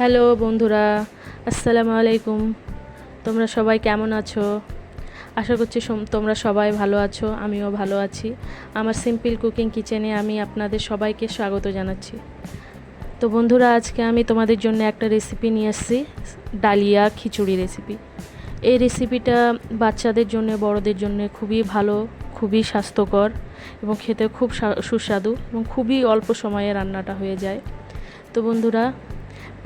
Hello বন্ধুরা, আসসালামু আলাইকুম। তোমরা সবাই কেমন আছো? আশা করছি তোমরা সবাই ভালো আছো, আমিও ভালো আছি। আমার সিম্পল কুকিং কিচেনে আমি আপনাদের সবাইকে স্বাগত জানাচ্ছি। তো বন্ধুরা, আজকে আমি তোমাদের জন্য একটা রেসিপি নিয়ে এসেছি ডালিয়া খিচুড়ি রেসিপি এই রেসিপিটা বাচ্চাদের জন্য, বড়দের জন্য খুবই ভালো, খুবই স্বাস্থ্যকর এবং খেতে খুব সুস্বাদু এবং খুবই অল্প সময়ে রান্নাটা হয়ে যায়। তো বন্ধুরা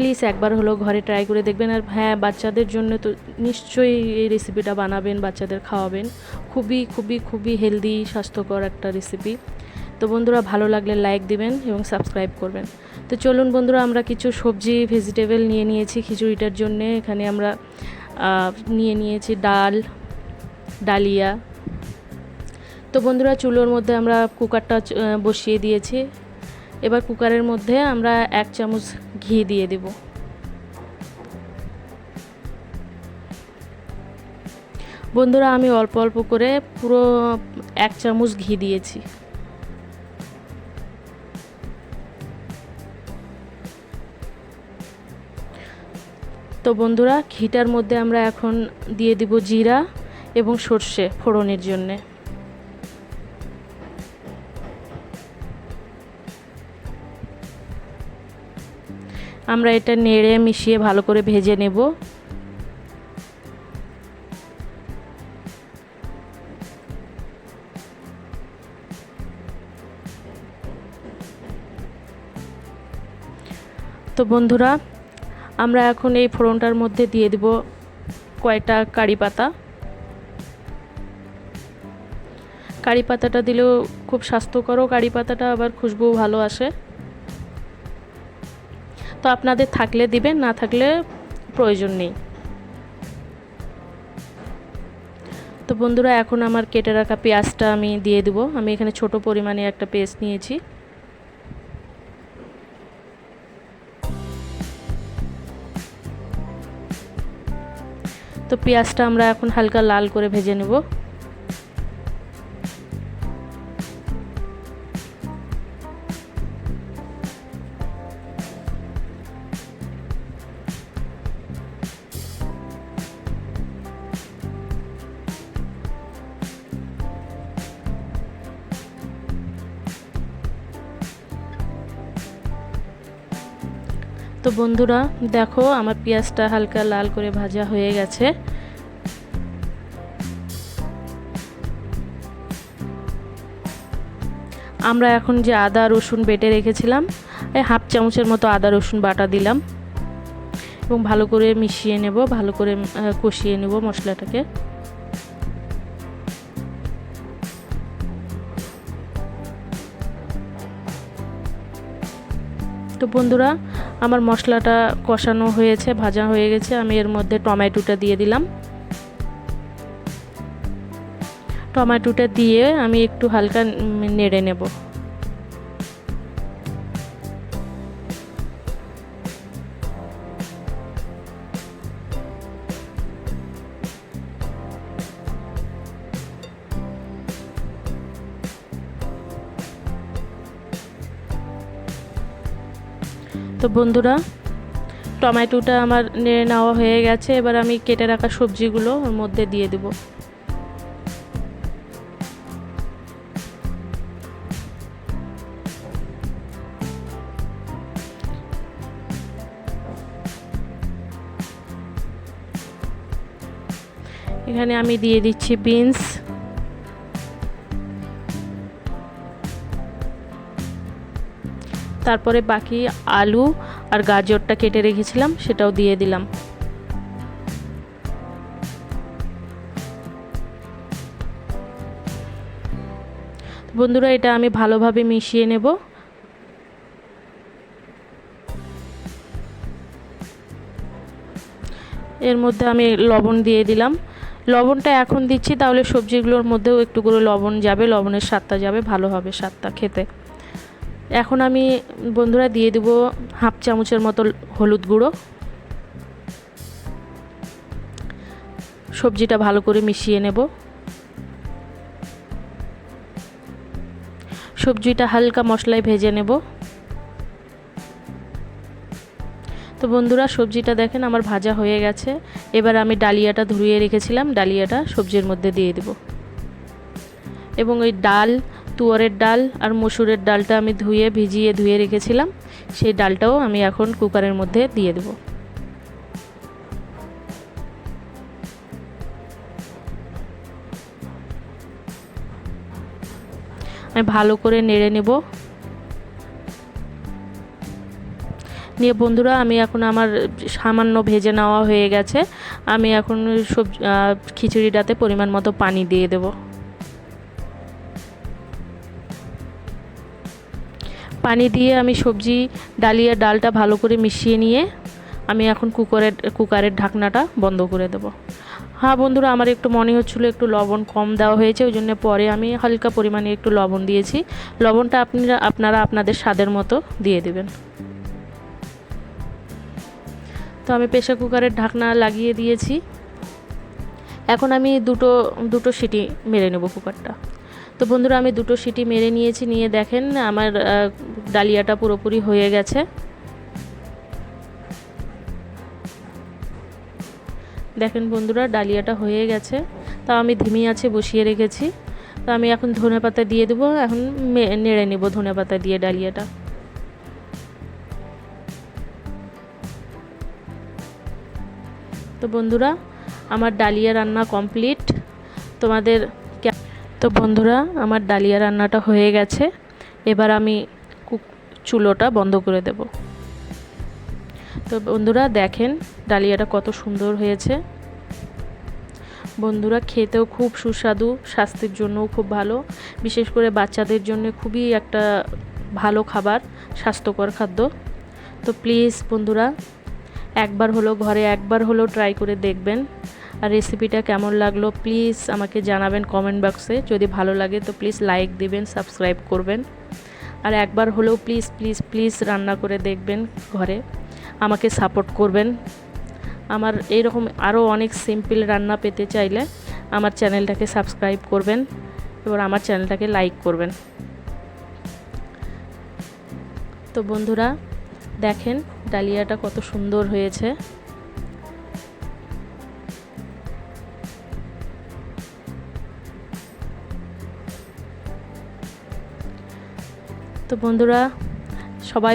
প্লিজ একবার হলো ঘরে ট্রাই করে দেখবেন। আর হ্যাঁ বাচ্চাদের জন্য তো নিশ্চয়ই এই রেসিপিটা বানাবেন, বাচ্চাদের খাওয়াবেন। খুবই খুবই খুবই হেলদি স্বাস্থ্যকর একটা রেসিপি তো বন্ধুরা, ভালো লাগলে লাইক দিবেন এবং সাবস্ক্রাইব করবেন। তো চলুন বন্ধুরা, আমরা কিছু সবজি ভেজিটেবল নিয়ে নিয়েছি খিচুড়িটার জন্যে। এখানে আমরা নিয়ে নিয়েছি ডাল, ডালিয়া। তো বন্ধুরা, চুলোর মধ্যে আমরা কুকারটা বসিয়ে দিয়েছি। এবার কুকারের মধ্যে আমরা এক চামচ ঘি দিয়ে দেব। বন্ধুরা, আমি অল্প অল্প করে পুরো এক চামচ ঘি দিয়েছি। তো বন্ধুরা, ঘিটার মধ্যে আমরা এখন দিয়ে দিব জিরা এবং সর্ষে ফোড়নের জন্যে। আমরা এটা নেড়ে মিশিয়ে ভালো করে ভেজে নেব। তো বন্ধুরা, আমরা এখন এই ফোড়নটার মধ্যে দিয়ে দেব কয়টা কারি পাতা। কারি পাতাটা দিলেও খুব স্বাস্থ্যকরও কারি পাতাটা, আবার খুশবু ভালো আসে। তো আপনাদের থাকলে দিবেন, না থাকলে প্রয়োজন নেই। তো বন্ধুরা, এখন আমার কেটে রাখা পেঁয়াজটা আমি দিয়ে দেবো। আমি এখানে ছোট পরিমাণে একটা পেস্ট নিয়েছি। তো পেঁয়াজটা আমরা এখন হালকা লাল করে ভেজে নেব। তো বন্ধুরা, দেখো আমার পেঁয়াজটা হালকা লাল করে ভাজা হয়ে গেছে। আমরা এখন যে আদা, রসুন বেটে রেখেছিলাম, এই হাফ চামচের মতো আদা, রসুন বাটা দিলাম। এবং ভালো করে মিশিয়ে নেব, ভালো করে কষিয়ে নেব মশলাটাকে। তো বন্ধুরা আমার মশলাটা কষানো হয়েছে, ভাজা হয়ে গেছে, আমি এর মধ্যে টমেটোটা দিয়ে দিলাম। টমেটোটা দিয়ে আমি একটু হালকা নেড়ে নেব। তো বন্ধুরা, টমেটোটা আমার নেড়ে নেওয়া হয়ে গেছে। এবার আমি কেটে রাখা সবজিগুলো ওর মধ্যে দিয়ে দেব। এখানে আমি দিয়ে দিচ্ছি বিনস। তারপরে বাকি আলু আর গাজরটা কেটে রেখেছিলাম, সেটাও দিয়ে দিলাম। বন্ধুরা, এটা আমি ভালোভাবে মিশিয়ে নেব। এর মধ্যে আমি লবণ দিয়ে দিলাম। লবণটা এখন দিচ্ছি, তাহলে সবজিগুলোর মধ্যেও একটু করে লবণ যাবে, লবণের স্বাদটা যাবে, ভালো হবে স্বাদটা খেতে। এখন আমি বন্ধুরা দিয়ে দেব হাফ চামচের মতো হলুদ গুঁড়ো। সবজিটা ভালো করে মিশিয়ে নেব। সবজিটা হালকা মশলায় ভেজে নেব। তো বন্ধুরা, সবজিটা দেখেন আমার ভাজা হয়ে গেছে। এবার আমি ডালিয়াটা ধুয়ে রেখেছিলাম। ডালিয়াটা সবজির মধ্যে দিয়ে দেব। এবং ওই ডাল তুয়ারের ডাল আর মসুরের ডালটা আমি ধুয়ে, ভিজিয়ে, ধুয়ে রেখেছিলাম। সেই ডালটাও আমি এখন কুকারের মধ্যে দিয়ে দেবো। আমি ভালো করে নেড়ে নেব। নিয়ে বন্ধুরা, আমি এখন আমার সামান্য ভেজে নেওয়া হয়ে গেছে। আমি এখন সবজি খিচুড়িটাতে পরিমাণ মতো পানি দিয়ে দেব। পানি দিয়ে আমি সবজি ডালিয়া ডালটা ভালো করে মিশিয়ে নিয়ে আমি এখন কুকারের কুকারের ঢাকনাটা বন্ধ করে দেব। হ্যাঁ বন্ধুরা, আমার একটু মনে হচ্ছিল একটু লবণ কম দেওয়া হয়েছে, ওই জন্য পরে আমি হালকা পরিমাণে একটু লবণ দিয়েছি। লবণটা আপনারা আপনারা আপনাদের স্বাদের মতো দিয়ে দেবেন। তো আমি প্রেশার কুকারের ঢাকনা লাগিয়ে দিয়েছি। এখন আমি দুটো দুটো সিটি মেরে নেব কুকারটা। তো বন্ধুরা, আমি দুটো সিটি মেরে নিয়েছি, নিয়ে দেখেন আমার ডালিয়াটা পুরোপুরি হয়ে গেছে। দেখেন বন্ধুরা, ডালিয়াটা হয়ে গেছে। তা আমি ধিমি আছে বসিয়ে রেখেছি। তো আমি এখন ধনে পাতা দিয়ে দেবো, এখন নেড়ে নেব ধনে পাতা দিয়ে ডালিয়াটা। তো বন্ধুরা, আমার ডালিয়া রান্না কমপ্লিট। তোমাদের তো বন্ধুরা, আমার ডালিয়া রান্নাটা হয়ে গেছে। এবার আমি কুক চুলোটা বন্ধ করে দেব। তো বন্ধুরা, দেখেন ডালিয়াটা কত সুন্দর হয়েছে। বন্ধুরা, খেতেও খুব সুস্বাদু, স্বাস্থ্যের জন্যও খুব ভালো। বিশেষ করে বাচ্চাদের জন্য খুবই একটা ভালো খাবার, স্বাস্থ্যকর খাদ্য। তো প্লিজ বন্ধুরা, একবার হলো ঘরে একবার হলেও ট্রাই করে দেখবেন। আর রেসিপিটা কেমন লাগল প্লিজ আমাকে জানাবেন কমেন্ট বক্সে যদি ভালো লাগে তো প্লিজ লাইক দিবেন সাবস্ক্রাইব করবেন। আর একবার হলেও প্লিজ প্লিজ প্লিজ রান্না করে দেখবেন ঘরে। আমাকে সাপোর্ট করবেন। আমার এইরকম আরও অনেক সিম্পল রান্না পেতে চাইলে আমার চ্যানেলটাকে সাবস্ক্রাইব করবেন এবং আমার চ্যানেলটাকে লাইক করবেন। তো বন্ধুরা, দেখেন ডালিয়াটা কত সুন্দর হয়েছে। বন্ধুরা সবাই